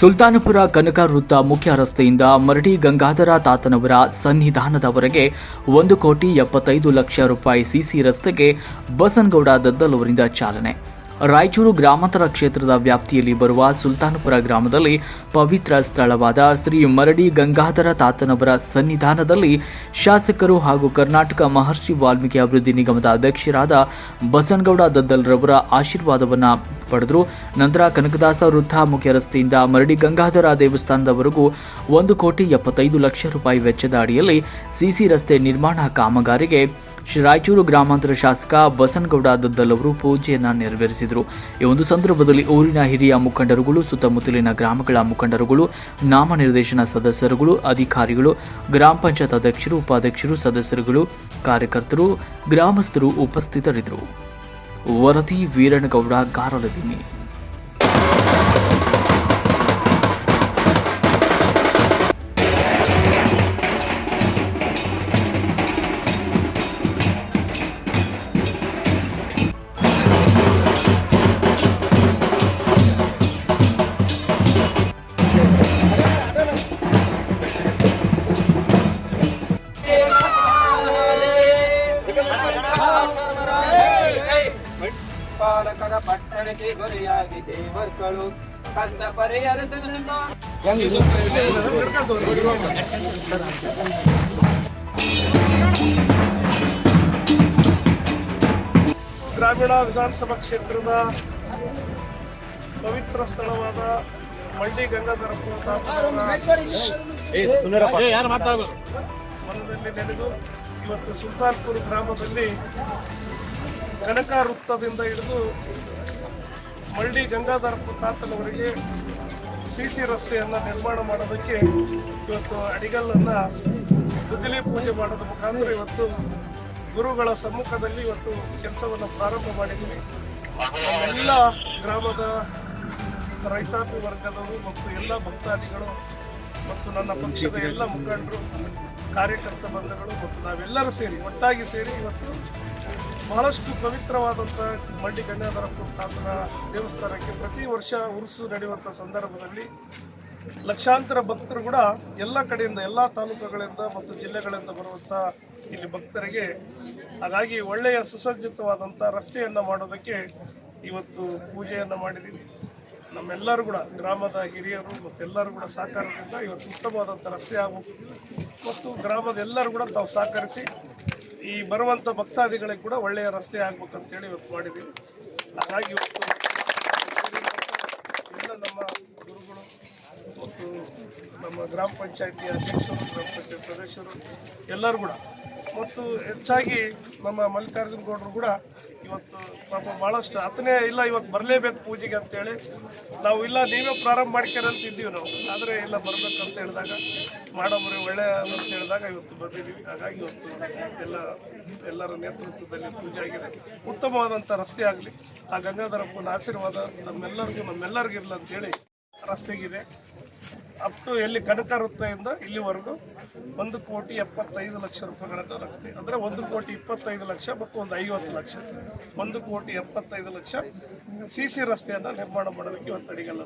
ಸುಲ್ತಾನಪುರ ಕನಕ ವೃತ್ತ ಮುಖ್ಯ ರಸ್ತೆಯಿಂದ ಮರಡಿ ಗಂಗಾಧರ ತಾತನವರ ಸನ್ನಿಧಾನದವರೆಗೆ ಒಂದು ಕೋಟಿ ಎಪ್ಪತ್ತೈದು ಲಕ್ಷ ರೂಪಾಯಿ ಸಿಸಿ ರಸ್ತೆಗೆ ಬಸನಗೌಡ ದದ್ದಲ್ ಅವರಿಂದ ಚಾಲನೆ. ರಾಯಚೂರು ಗ್ರಾಮಾಂತರ ಕ್ಷೇತ್ರದ ವ್ಯಾಪ್ತಿಯಲ್ಲಿ ಬರುವ ಸುಲ್ತಾನಪುರ ಗ್ರಾಮದಲ್ಲಿ ಪವಿತ್ರ ಸ್ಥಳವಾದ ಶ್ರೀ ಮರಡಿ ಗಂಗಾಧರ ತಾತನವರ ಸನ್ನಿಧಾನದಲ್ಲಿ ಶಾಸಕರು ಹಾಗೂ ಕರ್ನಾಟಕ ಮಹರ್ಷಿ ವಾಲ್ಮೀಕಿ ಅಭಿವೃದ್ಧಿ ನಿಗಮದ ಅಧ್ಯಕ್ಷರಾದ ಬಸನಗೌಡ ದದ್ದಲ್ರವರ ಆಶೀರ್ವಾದವನ್ನ ಪಡೆದರು. ನಂತರ ಕನಕದಾಸ ವೃತ್ತ ಮುಖ್ಯ ರಸ್ತೆಯಿಂದ ಮರಡಿ ಗಂಗಾಧರ ದೇವಸ್ಥಾನದವರೆಗೂ ಒಂದು ಕೋಟಿ ಎಪ್ಪತ್ತೈದು ಲಕ್ಷ ರೂಪಾಯಿ ವೆಚ್ಚದ ಅಡಿಯಲ್ಲಿ ಸಿಸಿ ರಸ್ತೆ ನಿರ್ಮಾಣ ಕಾಮಗಾರಿಗೆ ಶ್ರೀ ರಾಯಚೂರು ಗ್ರಾಮಾಂತರ ಶಾಸಕ ಬಸನಗೌಡ ದದ್ದಲ್ ಅವರು ಪೂಜೆಯನ್ನು ನೆರವೇರಿಸಿದರು. ಈ ಒಂದು ಸಂದರ್ಭದಲ್ಲಿ ಊರಿನ ಹಿರಿಯ ಮುಖಂಡರುಗಳು, ಸುತ್ತಮುತ್ತಲಿನ ಗ್ರಾಮಗಳ ಮುಖಂಡರುಗಳು, ನಾಮನಿರ್ದೇಶನ ಸದಸ್ಯರುಗಳು, ಅಧಿಕಾರಿಗಳು, ಗ್ರಾಮ ಪಂಚಾಯತ್ ಅಧ್ಯಕ್ಷರು, ಉಪಾಧ್ಯಕ್ಷರು, ಸದಸ್ಯರುಗಳು, ಕಾರ್ಯಕರ್ತರು, ಗ್ರಾಮಸ್ಥರು ಉಪಸ್ಥಿತರಿದ್ದರು. ವರದಿ ವೀರಣ್ಣಗೌಡ ಗಾರಲದಿನ್ನಿ ಪಾಲಕರ ಪಟ್ಟಣಕ್ಕೆ ಗುರಿಯಾಗಿ ದೇವರುಗಳು. ಕಷ್ಟ ಪರಿಹರಿಸಲಿಲ್ಲ ಗ್ರಾಮೀಣ ವಿಧಾನಸಭಾ ಕ್ಷೇತ್ರದ ಪವಿತ್ರ ಸ್ಥಳವಾದ ಮಂಡಿ ಗಂಗಾಧರ ಮನದಲ್ಲಿ ನೆನೆದು ಇವತ್ತು ಸುಲ್ತಾನ್ಪುರ್ ಗ್ರಾಮದಲ್ಲಿ ಕನಕ ವೃತ್ತದಿಂದ ಹಿಡಿದು ಮಳ್ಳಿ ಗಂಗಾಧರ ತಾತನವರಿಗೆ ಸಿ ಸಿ ರಸ್ತೆಯನ್ನು ನಿರ್ಮಾಣ ಮಾಡೋದಕ್ಕೆ ಇವತ್ತು ಅಡಿಗಲ್ಲನ್ನು ಗುದ್ದಲಿ ಪೂಜೆ ಮಾಡೋದ್ರ ಮುಖಾಂತರ ಇವತ್ತು ಗುರುಗಳ ಸಮ್ಮುಖದಲ್ಲಿ ಇವತ್ತು ಕೆಲಸವನ್ನು ಪ್ರಾರಂಭ ಮಾಡಿದ್ವಿ. ಎಲ್ಲ ಗ್ರಾಮದ ರೈತಾಪಿ ವರ್ಗದವರು ಮತ್ತು ಎಲ್ಲ ಭಕ್ತಾದಿಗಳು ಮತ್ತು ನನ್ನ ಪಕ್ಷದ ಎಲ್ಲ ಮುಖಂಡರು, ಕಾರ್ಯಕರ್ತ ಬಂಧುಗಳು ಮತ್ತು ನಾವೆಲ್ಲರೂ ಸೇರಿ ಒಟ್ಟಾಗಿ ಸೇರಿ ಇವತ್ತು ಬಹಳಷ್ಟು ಪವಿತ್ರವಾದಂಥ ಮಡ್ಡಿ ಗಂಗಾಧರಪ್ಪ ತಾತನ ದೇವಸ್ಥಾನಕ್ಕೆ ಪ್ರತಿ ವರ್ಷ ಉರುಸು ನಡೆಯುವಂಥ ಸಂದರ್ಭದಲ್ಲಿ ಲಕ್ಷಾಂತರ ಭಕ್ತರು ಕೂಡ ಎಲ್ಲ ಕಡೆಯಿಂದ, ಎಲ್ಲ ತಾಲೂಕುಗಳಿಂದ ಮತ್ತು ಜಿಲ್ಲೆಗಳಿಂದ ಬರುವಂಥ ಇಲ್ಲಿ ಭಕ್ತರಿಗೆ ಹಾಗಾಗಿ ಒಳ್ಳೆಯ ಸುಸಜ್ಜಿತವಾದಂಥ ರಸ್ತೆಯನ್ನು ಮಾಡೋದಕ್ಕೆ ಇವತ್ತು ಪೂಜೆಯನ್ನು ಮಾಡಿದ್ದೀನಿ ನಮ್ಮೆಲ್ಲರೂ ಕೂಡ, ಗ್ರಾಮದ ಹಿರಿಯರು ಮತ್ತೆಲ್ಲರೂ ಕೂಡ ಸಹಕಾರದಿಂದ ಇವತ್ತು ಉತ್ತಮವಾದಂಥ ರಸ್ತೆ ಆಗಬೇಕು ಮತ್ತು ಗ್ರಾಮದ ಎಲ್ಲರೂ ಕೂಡ ತಾವು ಸಹಕರಿಸಿ ಈ ಬರುವಂಥ ಭಕ್ತಾದಿಗಳಿಗೆ ಕೂಡ ಒಳ್ಳೆಯ ರಸ್ತೆ ಆಗ್ಬೇಕಂತೇಳಿ ಇವತ್ತು ಮಾಡಿದ್ದೀವಿ ಹಾಗಾಗಿ ಇವತ್ತು ಎಲ್ಲ ನಮ್ಮ ಗುರುಗಳು ಮತ್ತು ನಮ್ಮ ಗ್ರಾಮ ಪಂಚಾಯತಿ ಅಧ್ಯಕ್ಷರು, ಗ್ರಾಮ ಪಂಚಾಯತ್ ಸದಸ್ಯರು ಎಲ್ಲರೂ ಕೂಡ, ಮತ್ತು ಹೆಚ್ಚಾಗಿ ನಮ್ಮ ಮಲ್ಲಿಕಾರ್ಜುನ ಗೌಡರು ಕೂಡ ಇವತ್ತು ಪಾಪ ಭಾಳಷ್ಟು ಹತ್ತನೇ ಇಲ್ಲ, ಇವತ್ತು ಬರಲೇಬೇಕು ಪೂಜೆಗೆ ಅಂತೇಳಿ. ನಾವು ಇಲ್ಲ, ನೀವೇ ಪ್ರಾರಂಭ ಮಾಡ್ಕೊಂಡಂತ ಇದ್ದೀವಿ ನಾವು. ಆದರೆ ಇಲ್ಲ, ಬರಬೇಕು ಅಂತ ಹೇಳಿದಾಗ ಮಾಡೋಬ್ರಿ ಒಳ್ಳೆ ಅಂತ ಹೇಳಿದಾಗ ಇವತ್ತು ಬಂದಿದ್ದೀವಿ. ಹಾಗಾಗಿ ಇವತ್ತು ಎಲ್ಲ, ಎಲ್ಲರ ನೇತೃತ್ವದಲ್ಲಿ ಪೂಜೆ ಆಗಿದೆ. ಉತ್ತಮವಾದಂಥ ರಸ್ತೆ ಆಗಲಿ, ಆ ಗಂಗಾಧರಪ್ಪನ ಆಶೀರ್ವಾದ ನಮ್ಮೆಲ್ಲರಿಗೂ ನಮ್ಮೆಲ್ಲರಿಗೂ ಇರಲಿ ಅಂತೇಳಿ ರಸ್ತೆಗಿದೆ. ಅಪ್ ಟು ಎಲ್ಲಿ ಕನಕ ವೃತ್ತದಿಂದ ಇಲ್ಲಿವರೆಗೂ ಒಂದು ಕೋಟಿ ಎಪ್ಪತ್ತೈದು ಲಕ್ಷ ರೂಪಾಯಿಗಳನ್ನು ರಸ್ತೆ. ಅಂದರೆ ಒಂದು ಕೋಟಿ ಇಪ್ಪತ್ತೈದು ಲಕ್ಷ ಮತ್ತು ಒಂದು ಐವತ್ತು ಲಕ್ಷ. ಒಂದು ಕೋಟಿ ಎಪ್ಪತ್ತೈದು ಲಕ್ಷ ಸಿ ಸಿ ರಸ್ತೆಯನ್ನು ನಿರ್ಮಾಣ ಮಾಡೋದಕ್ಕೆ ಇವತ್ತು ಅಡಿಗಲ್ಲ.